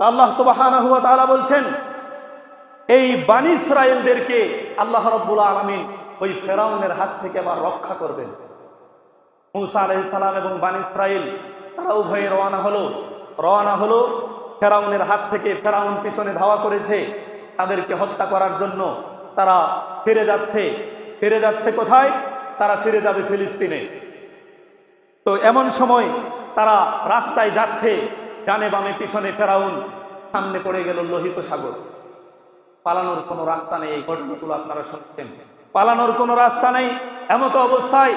আল্লাহ সুবহানাহু ওয়া তাআলা বলছেন, এই বানি ইসরায়েলদেরকে আল্লাহ রব্বুল আলমিন ওই ফেরাউনের হাত থেকে আবার রক্ষা করবেন। মুসা আলাইহিস সালাম এবং বানি ইসরায়েল তারা উভয়ে রওনা হলো। রওনা হলো, ফেরাউনের হাত থেকে ফেরাউন পিছনে ধাওয়া করেছে। তাদেরকে হত্যা করার জন্য তারা ফিরে যাচ্ছে। ফিরে যাচ্ছে কোথায়? তারা ফিরে যাবে ফিলিস্তিনে। তো এমন সময় তারা রাস্তায় যাচ্ছে। ডানে বামে পিছনে ফেরাউন, সামনে পড়ে গেল লোহিত সাগর। পালানোর কোনো রাস্তা নেই এই ঘটনাগুলো আপনারা শুনছেন। পালানোর কোনো রাস্তা নেই, এমতো অবস্থায়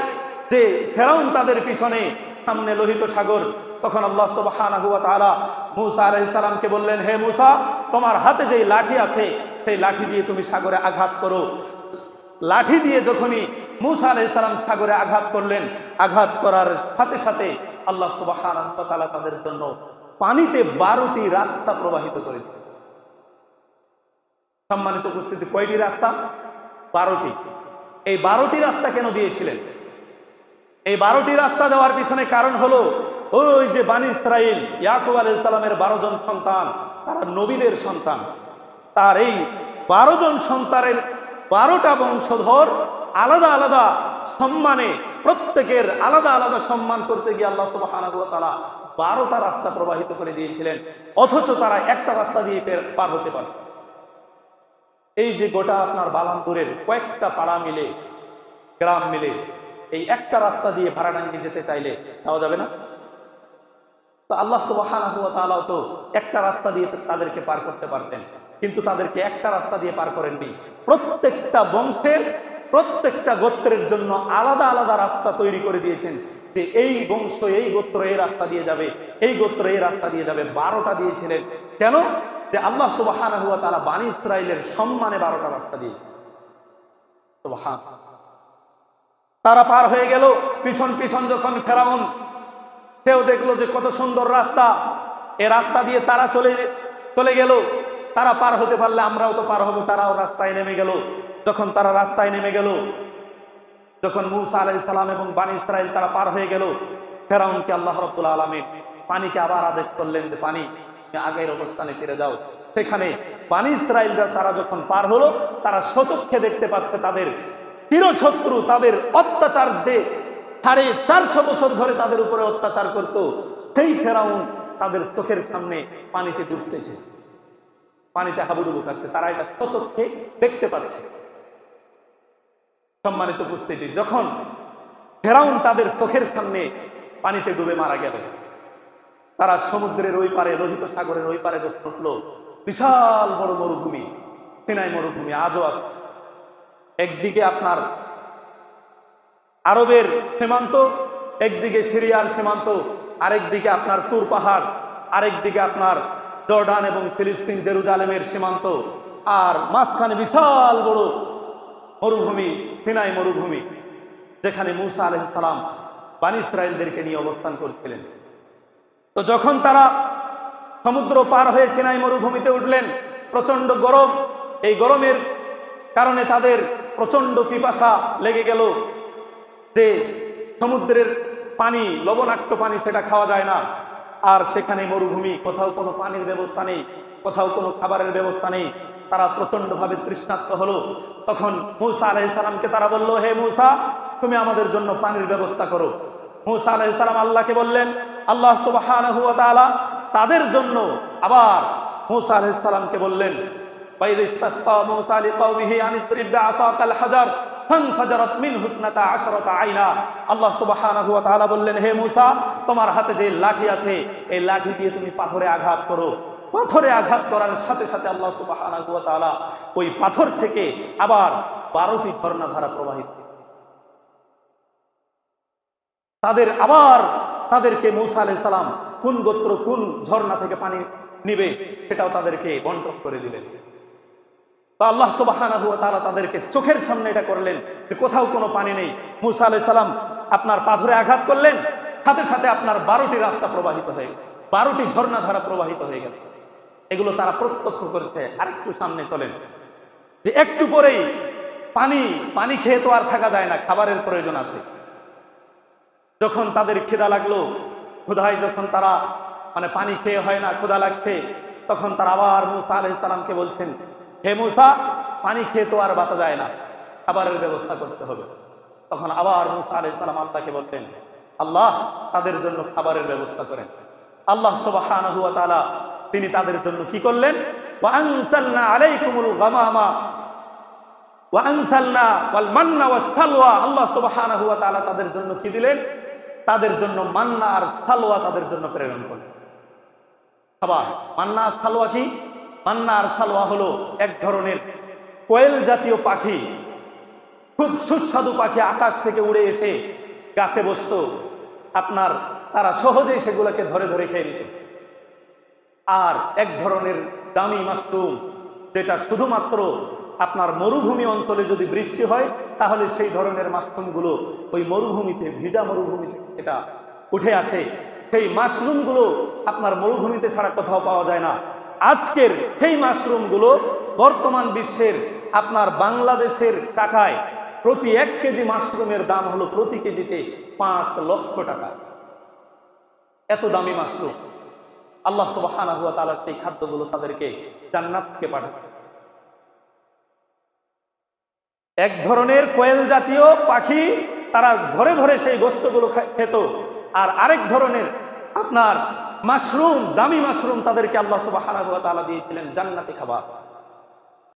যে ফেরাউন তাদের পিছনে, সামনে লোহিত সাগর, তখন আল্লাহ সুবহানাহু ওয়া তাআলা মূসা আলাইহিস সালামকে বললেন, হে মুসা, তোমার হাতে যেই লাঠি আছে, সেই লাঠি দিয়ে তুমি সাগরে আঘাত করো। লাঠি দিয়ে যখনই মুসা আলাইহিস সালাম সাগরে আঘাত করলেন, আঘাত করার সাথে সাথে আল্লাহ সুবহানাহু ওয়া তাদের জন্য পানিতে বারোটি রাস্তা প্রবাহিত করে দিলেন। সম্মানিত উপস্থিতি, কয়টি রাস্তা? বারোটি। এই বারোটি রাস্তা কেন দিয়েছিলেন? এই বারোটি রাস্তা দেওয়ার পিছনে কারণ হলো, ওই যে বানি ইসরাইল, ইয়াকুব আলাইহিস সালামের বারো জন সন্তান, তারা নবীদের সন্তান। তার এই বারো জন সন্তানের বারোটা বংশধর আলাদা আলাদা সম্মানে, প্রত্যেকের আলাদা আলাদা সম্মান করতে গিয়ে আল্লাহ সুবহানাহু ওয়া তাআলা বারোটা রাস্তা প্রবাহিত করে দিয়েছিলেন, অথচ তারা একটা রাস্তা দিয়ে পার হতে পারে এই যে গোটা আপনার বালান্তরের কয়েকটা পাড়া মিলে, গ্রাম মিলে, এই একটা রাস্তা দিয়ে ভাড়াডাঙ্গি যেতে চাইলে যাওয়া যাবে না? তো আল্লাহ সুবহানাহু ওয়া তাআলাও তো একটা রাস্তা দিয়ে তাদেরকে পার করতে পারতেন, কিন্তু তাদেরকে একটা রাস্তা দিয়ে পার করেননি। প্রত্যেকটা বংশের, প্রত্যেকটা গোত্রের জন্য আলাদা আলাদা রাস্তা তৈরি করে দিয়েছেন। যে এই বংশ এই গোত্র এই রাস্তা দিয়ে যাবে, এই গোত্র এই রাস্তা দিয়ে যাবে, বারোটা দিয়েছিলেন। কেন? যে আল্লাহ সুবহানাহু ওয়া তাআলা বানি ইসরাইলের সম্মানে বারোটা রাস্তা দিয়েছেন। সুবহান। তারা পার হয়ে গেল, পিছন পিছন যখন ফেরাউন, সেও দেখল যে কত সুন্দর রাস্তা। এ রাস্তা দিয়ে তারা চলে চলে গেল। তারা পার হতে পারলে আমরাও তো পার হব, তারাও রাস্তায় নেমে গেল। যখন তারা রাস্তায় নেমে গেল যখন মুসা আলাই সালাম এবং বানি ইসরাইল তারা পার হয়ে গেল, ফেরাউনকে আল্লাহ রব্বুল আলমীর পানিকে আবার আদেশ করলেন যে, পানি আগের অবস্থানে ফিরে যাও। সেখানে বানি ইসরায়েলরা তারা যখন পার হলো, তারা সচক্ষে দেখতে পাচ্ছে তাদের চিরশত্রু, তাদের অত্যাচার যে সাড়ে চারশো বছর ধরে তাদের উপরে অত্যাচার করত, সেই ফেরাউন তাদের চোখের সামনে পানিতে ডুবতেছে। পানিতে হাবুডুবু খাচ্ছে। তারা এটা সচক্ষে দেখতে পাচ্ছে। সম্মানিত উপস্থিতি, যখন ফেরাউন তাদের চোখের সামনে পানিতে ডুবে মারা গেল, তারা সমুদ্রের ওই পারে, লোহিত সাগরের ওই পারে যখন উঠল, বিশাল বড় মরুভূমি, সিনাই মরুভূমি, আজও আছে। একদিকে আপনার আরবের সীমান্ত, একদিকে সিরিয়ার সীমান্ত, আরেকদিকে আপনার তুর পাহাড়, আরেকদিকে আপনার জর্ডান এবং ফিলিস্তিন, জেরুজালেমের সীমান্ত, আর মাঝখানে বিশাল বড় মরুভূমি, সিনাই মরুভূমি, যেখানে মুসা আলহিসাম বানি ইসরায়েলদেরকে নিয়ে অবস্থান করছিলেন। তো যখন তারা সমুদ্র পার হয়ে সিনাই মরুভূমিতে উঠলেন প্রচণ্ড গরম, এই গরমের কারণে তাদের প্রচণ্ড পিপাসা লেগে গেল যে সমুদ্রের পানি, লবণাক্ত পানি সেটা খাওয়া যায় না। আর সেখানে মরুভূমি, কোথাও কোনো পানির ব্যবস্থা নেই, কোথাও কোনো খাবারের ব্যবস্থা নেই। তারা প্রচণ্ডভাবে তৃষ্ণাক্ত হলো। তখন মূসা আলাইসালামকে তারা বলল, হে মূসা, তুমি আমাদের জন্য পানির ব্যবস্থা করো। মূসা আলাইসালাম আল্লাহকে বললেন, আল্লাহ সুবাহ তাদের জন্য আবার মূসা আলাইসালামকে বললেন আল্লাহ বললেন, হে মুসা, তোমার হাতে যে লাঠি আছে, এই লাঠি দিয়ে তুমি পাথরে আঘাত করো। পাথরে আঘাত করার সাথে সাথে আল্লাহ তাআলা ওই পাথর থেকে আবার বারোটি ঝর্ণা ধারা প্রবাহিত তাদের আবার তাদেরকে মৌসা আলাই সালাম কোন গোত্র, কোন ঝর্ণা থেকে পানি নিবে সেটাও তাদেরকে বন্টন করে দিলেন। তো আল্লাহ ওয়া তাআলা তাদেরকে চোখের সামনে এটা করলেন যে কোথাও কোনো পানি নেই। মুসা আলাইহিস সালাম আপনার পাথরে আঘাত করলেন, সাথে সাথে আপনার বারোটি রাস্তা প্রবাহিত হয়ে বারোটি ঝর্ণা ধারা প্রবাহিত হয়ে গেল। এগুলো তারা প্রত্যক্ষ করেছে। আরেকটু সামনে চলেন। যে একটু পরেই পানি পানি খেয়ে তো আর থাকা যায় না, খাবারের প্রয়োজন আছে। যখন তাদের খিদা লাগল, ক্ষুধায় যখন তারা মানে পানি খেয়ে হয় না, ক্ষুধা লাগছে, তখন তারা আবার মুসা আলাহ ইসলামকে বলছেন, হে মুসা, পানি খেয়ে তো আর বাঁচা যায় না, খাবারের ব্যবস্থা করতে হবে। তখন আবার মুসা আলাহ ইসলাম আল্লাহকে বললেন, আল্লাহ তাদের জন্য খাবারের ব্যবস্থা করেন। আল্লাহ তাআলা তিনি তাদের জন্য কি করলেন? আলাইকুমুল গামামা। আল্লাহ তাআলা তাদের জন্য কি দিলেন? তাদের জন্য মান্না আর সালওয়া তাদের জন্য প্রেরণ করলেন। খাবার মান্না আর সালওয়া কি? মান্না আর সালওয়া হলো এক ধরনের কোয়েল জাতীয় পাখি। খুব সুস্বাদু পাখি আকাশ থেকে উড়ে এসে গাছে বসতো। আপনার তারা সহজেই সেগুলোকে ধরে ধরে খেয়ে নিত। আর এক ধরনের দামি মাশরুম, যেটা শুধুমাত্র আপনার মরুভূমি অঞ্চলে যদি বৃষ্টি হয়, তাহলে সেই ধরনের মাশরুমগুলো ওই মরুভূমিতে, ভিজা মরুভূমিতে সেটা উঠে আসে। সেই মাশরুমগুলো আপনার মরুভূমিতে ছাড়া কোথাও পাওয়া যায় না। আজকের সেই মাশরুমগুলো বর্তমান বিশ্বের আপনার বাংলাদেশের টাকায় প্রতি এক কেজি মাশরুমের দাম হলো প্রতি কেজিতে পাঁচ লক্ষ টাকা। এত দামি মাশরুম। আল্লাহ সুবাহ সেই খাদ্যগুলো তাদেরকে জান্নাতকে পাঠান এক ধরনের কোয়েল জাতীয় পাখি তারা ধরে ধরে সেই গোস্তগুলো খেত আর আরেক ধরনের আপনার মাশরুম, দামি মাশরুম তাদেরকে আল্লাহ সুবাহ তাআলা দিয়েছিলেন জান্নাতি খাবার।